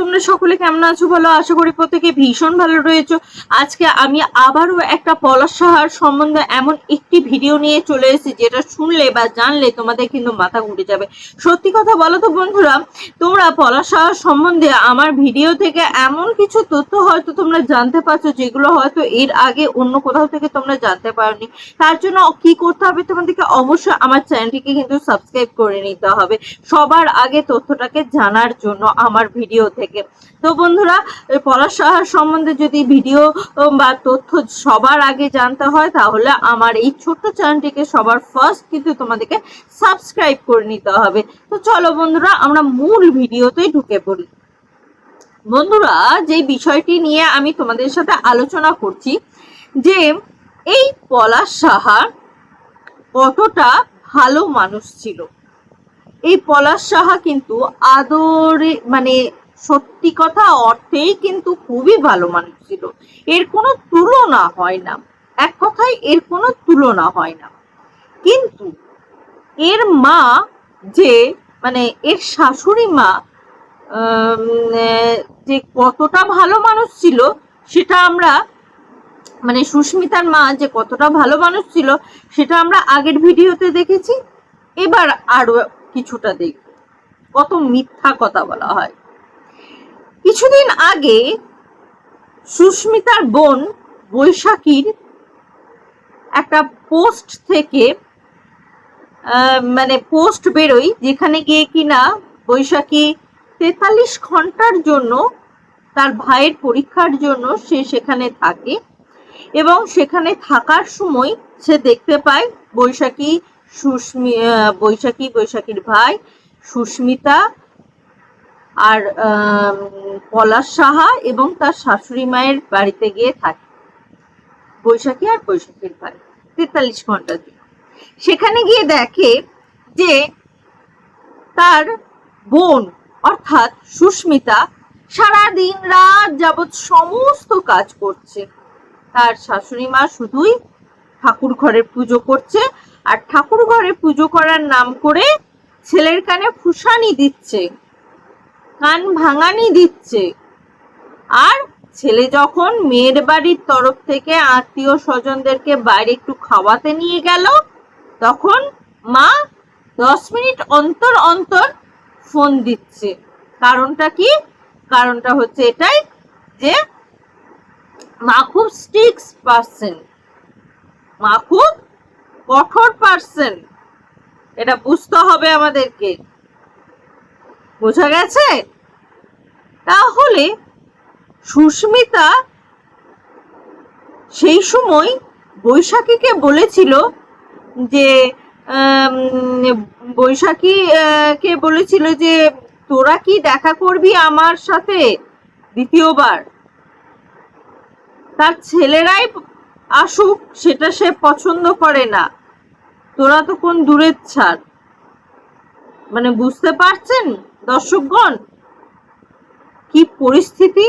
তোমরা সকলে কেমন আছো? বলো আশা করি প্রত্যেকে ভীষণ ভালো রয়েছো। আজকে আমি আবারও একটা পলাশ সাহার সম্বন্ধে এমন একটি ভিডিও নিয়ে চলে এসেছি, যেটা শুনলে বা জানলে তোমাদের কিন্তু মাথা ঘুরে যাবে। সত্যি কথা বলো তো বন্ধুরা, তোমরা পলাশ সাহার সম্বন্ধে আমার ভিডিও থেকে এমন কিছু তথ্য হয়তো তোমরা জানতে পারছ, যেগুলো হয়তো এর আগে অন্য কোথাও থেকে তোমরা জানতে পারোনি। তার জন্য কি করতে হবে তোমাদেরকে অবশ্যই আমার চ্যানেলটিকে কিন্তু সাবস্ক্রাইব করে নিতে হবে সবার আগে তথ্যটাকে জানার জন্য আমার ভিডিও থেকে। তো বন্ধুরা পলাশ সম্বন্ধে যদি ভিডিও বা তথ্য সবার আগে জানতে হয়, তাহলে আমার এই ছোট্ট চ্যানেলটিকে সবার ফার্স্ট কিন্তু তোমাদেরকে সাবস্ক্রাইব করে নিতে হবে। তো চলো বন্ধুরা, আমরা মূল ভিডিওতেই ঢুকে পড়ি। বন্ধুরা, যে বিষয়টি নিয়ে আমি তোমাদের সাথে আলোচনা করছি, যে এই পলাশ সাহা কতটা ভালো মানুষ ছিল। এই পলাশ সাহা কিন্তু আদরে মানে সত্যি কথা অর্থেই কিন্তু খুবই ভালো মানুষ ছিল। এর কোনো তুলনা হয় না। এক কথায় এর কোনো তুলনা হয় না। কিন্তু এর মা যে মানে এর শাশুড়ি মা যে কতটা ভালো মানুষ ছিল সেটা আমরা মানে সুস্মিতার মা যে কতটা ভালো মানুষ ছিল সেটা আমরা আগের ভিডিওতে দেখেছি। এবার আরও কিছুটা দেখব। কত মিথ্যা কথা বলা হয়। কিছুদিন আগে সুস্মিতার বোন বৈশাখীর একটা পোস্ট থেকে মানে পোস্ট বেরোই যেখানে গিয়ে কিনা বৈশাখী তেতাল্লিশ ঘণ্টার জন্য তার ভাইয়ের পরীক্ষার জন্য সে সেখানে থাকে এবং সেখানে থাকার সময় সে দেখতে পায় বৈশাখী সুস্মি বৈশাখী, বৈশাখীর ভাই সুস্মিতা আর পলাশ সাহা এবং তার শাশুড়ি মায়ের বাড়িতে গিয়ে থাকে। বৈশাখী আর বৈশাখীর ভাই তেতাল্লিশ ঘণ্টার জন্য সেখানে গিয়ে দেখে যে তার বোন, অর্থাৎ সুস্মিতা সারা দিন রাত যাবৎ সমস্ত কাজ করছে। তার শাশুড়ি মা শুধুই ঠাকুর ঘরে পুজো করছে আর ঠাকুর ঘরে পুজো করার নাম করে ছেলের কানে ফুসানি দিচ্ছে। কান ভাঙানি দিচ্ছে। আর ছেলে যখন মেয়ের বাড়ির তরফ থেকে আত্মীয় স্বজনদেরকে বাইরে একটু খাওয়াতে নিয়ে গেল, তখন মা দশ মিনিট অন্তর অন্তর ফোন দিচ্ছে। কারণটা কি? কারণটা হচ্ছে এটাই যে মা খুব স্ট্রিক্স পার্সন মা খুব কঠোর পার্সন এটা বুঝতে হবে আমাদেরকে। বোঝা গেছে? তাহলে সুস্মিতা সেই সময় বৈশাখীকে বলেছিল যে বৈশাখী কে বলেছিল যে, তোরা কি দেখা করবি আমার সাথে? দ্বিতীয়বার। তার ছেলেরাই আসুক, সেটা সে পছন্দ করে না। তোরা তো কোন দূরের ছাড়। মানে বুঝতে পারছেন? দর্শকগণ, কি পরিস্থিতি?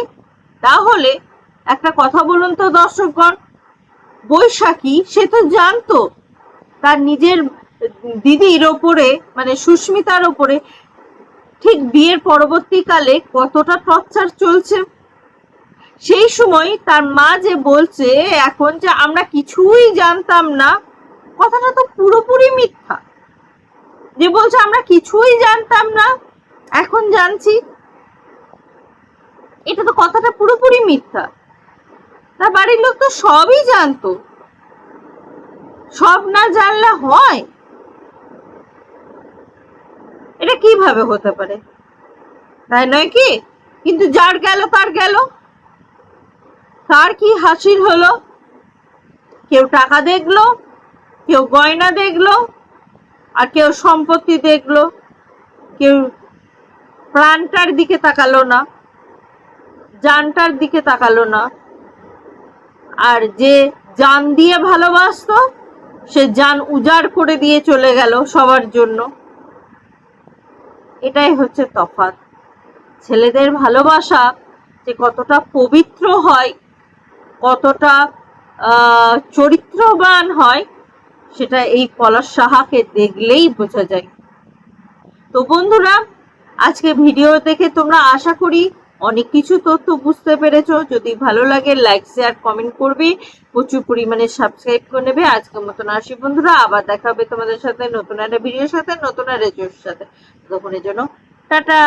তাহলে একটা কথা বলুন তো দর্শকগণ, বৈশাখী, সে তো জানতো, তার নিজের দিদির ওপরে মানে সুস্মিতার ওপরে, ঠিক বিয়ের পরবর্তীকালে কতটা টর্চার চলছে? সেই সময় তার মা যে বলছে, এখন যে আমরা কিছুই জানতাম না, কথাটা তো পুরোপুরি মিথ্যা। যে বলছে, আমরা কিছুই জানতাম না এখন জানছি এটা তো কথাটা পুরোপুরি মিথ্যা। তার বাড়ির লোক তো সবই জানতো। সব না জানলে হয়? এটা কীভাবে হতে পারে? তাই নয় কি? কিন্তু যার গেল, তার গেল। তার কি হাসির হলো? কেউ টাকা দেখল, কেউ গয়না দেখল, আর কেউ সম্পত্তি দেখল। কেউ প্রাণটার দিকে তাকালো না, জানটার দিকে তাকালো না। আর যে জান দিয়ে ভালোবাসতো, সে জান উজাড় করে দিয়ে চলে গেল সবার জন্য। এটাই হচ্ছে তফাৎ। ছেলেদের ভালোবাসা যে কতটা পবিত্র হয়, কতটা চরিত্রবান হয়, সেটা এই পলাশ সাহাকে দেখলেই বোঝা যায়। তো বন্ধুরা আজকে ভিডিও দেখে তোমরা আশা করি অনেক কিছু তথ্য বুঝতে পেরেছ। যদি ভালো লাগে লাইক শেয়ার কমেন্ট করবে। প্রচুর পরিমাণে সাবস্ক্রাইব করে নেবে। আজকের মতন আসি বন্ধুরা, আবার দেখা হবে তোমাদের সাথে নতুন একটা ভিডিওর সাথে, নতুন একটা রেজোর সাথে। এই জন্য, টাটা!